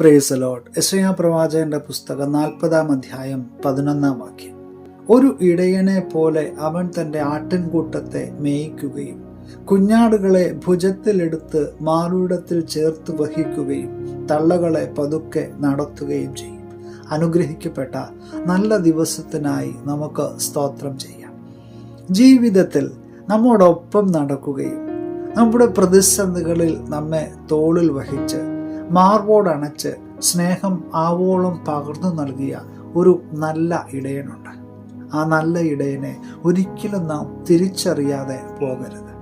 Praise allot യശയാ പ്രവാചകന്റെ പുസ്തകം നാൽപ്പതാം അധ്യായം പതിനൊന്നാം വാക്യം. ഒരു ഇടയനെ പോലെ അവൻ തന്റെ ആട്ടിൻകൂട്ടത്തെ മേയിക്കുകയും കുഞ്ഞാടുകളെ ഭുജത്തിലെടുത്ത് മാറൂടത്തിൽ ചേർത്ത് വഹിക്കുകയും തള്ളകളെ പതുക്കെ നടത്തുകയും ചെയ്യും. അനുഗ്രഹിക്കപ്പെട്ട നല്ല ദിവസത്തിനായി നമുക്ക് സ്തോത്രം ചെയ്യാം. ജീവിതത്തിൽ നമ്മോടൊപ്പം നടക്കുകയും നമ്മുടെ പ്രതിസന്ധികളിൽ നമ്മെ തോളിൽ വഹിച്ച് മാർവോടണച്ച് സ്നേഹം ആവോളം പകർന്നു നൽകിയ ഒരു നല്ല ഇടയനുണ്ട്. ആ നല്ല ഇടയനെ ഒരിക്കലും നാം തിരിച്ചറിയാതെ പോകരുത്.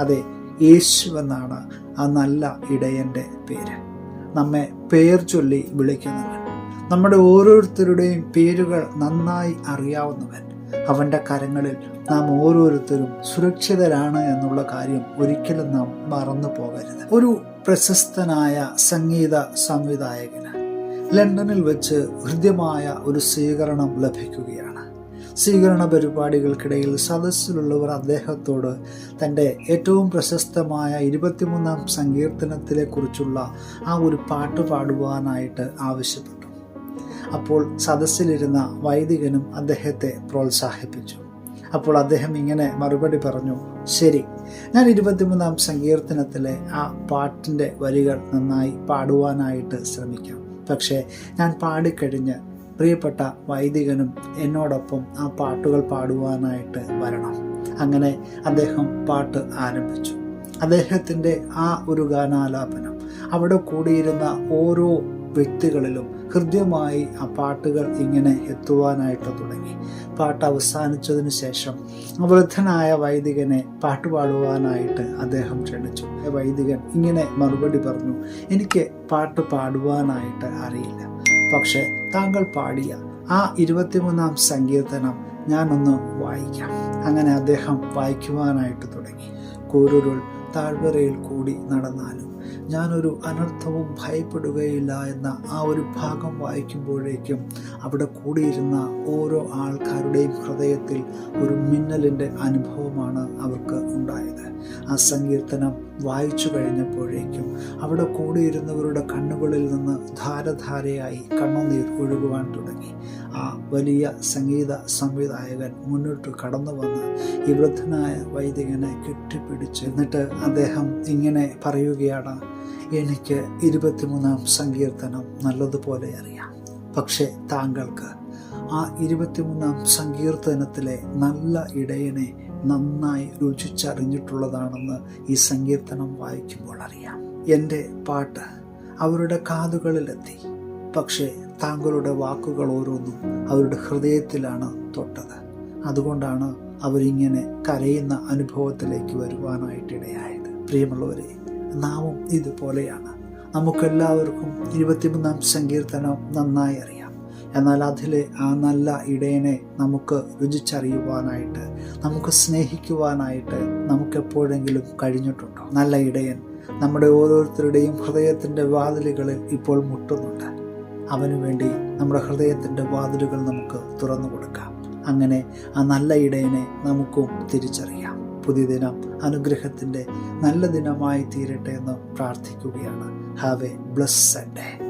അതെ യേശു എന്നാണ് ആ നല്ല ഇടയന്റെ പേര്. നമ്മെ പേർ ചൊല്ലി വിളിക്കുന്നവൻ. നമ്മുടെ ഓരോരുത്തരുടെയും പേരുകൾ നന്നായി അറിയാവുന്നവൻ. അവന്റെ കരങ്ങളിൽ നാം ഓരോരുത്തരും സുരക്ഷിതരാണ് എന്നുള്ള കാര്യം ഒരിക്കലും നാം മറന്നു പോകരുത്. ഒരു പ്രശസ്തനായ സംഗീത സംവിധായകന് ലണ്ടനിൽ വെച്ച് ഹൃദ്യമായ ഒരു സ്വീകരണം ലഭിക്കുകയാണ്. സ്വീകരണ പരിപാടികൾക്കിടയിൽ സദസ്സിലുള്ളവർ അദ്ദേഹത്തോട് തന്റെ ഏറ്റവും പ്രശസ്തമായ ഇരുപത്തിമൂന്നാം സങ്കീർത്തനത്തിലെ കുറിച്ചുള്ള ആ ഒരു പാട്ട് പാടുവാനായിട്ട് ആവശ്യപ്പെട്ടു. അപ്പോൾ സദസ്സിലിരുന്ന വൈദികനും അദ്ദേഹത്തെ പ്രോത്സാഹിപ്പിച്ചു. അപ്പോൾ അദ്ദേഹം ഇങ്ങനെ മറുപടി പറഞ്ഞു ശരി ഞാൻ ഇരുപത്തിമൂന്നാം സങ്കീർത്തനത്തിലെ ആ പാട്ടിന്റെ വരികൾ നന്നായി പാടുവാനായിട്ട് ശ്രമിക്കാം. പക്ഷേ ഞാൻ പാടിക്കഴിഞ്ഞ് പ്രിയപ്പെട്ട വൈദികനും എന്നോടൊപ്പം ആ പാട്ടുകൾ പാടുവാനായിട്ട് വരണം. അങ്ങനെ അദ്ദേഹം പാട്ട് ആരംഭിച്ചു. അദ്ദേഹത്തിന്റെ ആ ഒരു ഗാനാലാപനം അവിടെ കൂടിയിരുന്ന ഓരോ വ്യക്തികളിലും ഹൃദ്യമായി ആ പാട്ടുകൾ ഇങ്ങനെ എത്തുവാനായിട്ട് തുടങ്ങി. പാട്ട് അവസാനിച്ചതിന് ശേഷം വൃദ്ധനായ വൈദികനെ പാട്ടുപാടുവാനായിട്ട് അദ്ദേഹം ക്ഷണിച്ചു. വൈദികൻ ഇങ്ങനെ മറുപടി പറഞ്ഞു എനിക്ക് പാട്ട് പാടുവാനായിട്ട് അറിയില്ല. പക്ഷെ താങ്കൾ പാടിയ ആ ഇരുപത്തിമൂന്നാം സങ്കീർത്തനം ഞാനൊന്ന് വായിക്കാം. അങ്ങനെ അദ്ദേഹം വായിക്കുവാനായിട്ട് തുടങ്ങി. കൂരുരുൾ താഴ്വരയിൽ കൂടി നടന്നാലും ഞാനൊരു അനർത്ഥവും ഭയപ്പെടുകയില്ല എന്ന ആ ഒരു ഭാഗം വായിക്കുമ്പോഴേക്കും അവിടെ കൂടിയിരുന്ന ഓരോ ആൾക്കാരുടെയും ഹൃദയത്തിൽ ഒരു മിന്നലിന്റെ അനുഭവമാണ് അവർക്ക് ആ സങ്കീർത്തനം വായിച്ചു കഴിഞ്ഞപ്പോഴേക്കും അവിടെ കൂടിയിരുന്നവരുടെ കണ്ണുകളിൽ നിന്ന് ധാരധാരയായി കണ്ണുനീർ ഒഴുകുവാൻ തുടങ്ങി. ആ വലിയ സംഗീത സംവിധായകൻ മുന്നോട്ട് കടന്നു വന്ന് ഈ വൃദ്ധനായ വൈദികനെ കെട്ടിപ്പിടിച്ച് എന്നിട്ട് അദ്ദേഹം ഇങ്ങനെ പറയുകയാണ് എനിക്ക് ഇരുപത്തിമൂന്നാം സങ്കീർത്തനം നല്ലതുപോലെ അറിയാം. പക്ഷേ താങ്കൾക്ക് ആ ഇരുപത്തിമൂന്നാം സങ്കീർത്തനത്തിലെ നല്ല ഇടയനെ നന്നായി രുചിച്ചറിഞ്ഞിട്ടുള്ളതാണെന്ന് ഈ സങ്കീർത്തനം വായിക്കുമ്പോൾ അറിയാം. എന്റെ പാട്ട് അവരുടെ കാതുകളിലെത്തി. പക്ഷേ താങ്കളുടെ വാക്കുകൾ ഓരോന്നും അവരുടെ ഹൃദയത്തിലാണ് തൊട്ടത്. അതുകൊണ്ടാണ് അവരിങ്ങനെ കരയുന്ന അനുഭവത്തിലേക്ക് വരുവാനായിട്ടിടയായത്. പ്രിയമുള്ളവരെ നാമും ഇതുപോലെയാണ്. നമുക്കെല്ലാവർക്കും ഇരുപത്തിമൂന്നാം സങ്കീർത്തനം നന്നായി അറിയാം. എന്നാൽ അതിലെ ആ നല്ല ഇടയനെ നമുക്ക് രുചിച്ചറിയുവാനായിട്ട് നമുക്ക് സ്നേഹിക്കുവാനായിട്ട് നമുക്കെപ്പോഴെങ്കിലും കഴിഞ്ഞിട്ടുണ്ടോ? നല്ല ഇടയൻ നമ്മുടെ ഓരോരുത്തരുടെയും ഹൃദയത്തിന്റെ വാതിലുകളിൽ ഇപ്പോൾ മുട്ടുന്നുണ്ട്. അവനു വേണ്ടി നമ്മുടെ ഹൃദയത്തിന്റെ വാതിലുകൾ നമുക്ക് തുറന്നു കൊടുക്കാം. അങ്ങനെ ആ നല്ല ഇടയനെ നമുക്കും തിരിച്ചറിയാം. പുതിയ ദിനം അനുഗ്രഹത്തിന്റെ നല്ല ദിനമായി തീരട്ടെ എന്ന് പ്രാർത്ഥിക്കുകയാണ്. Have A blessed day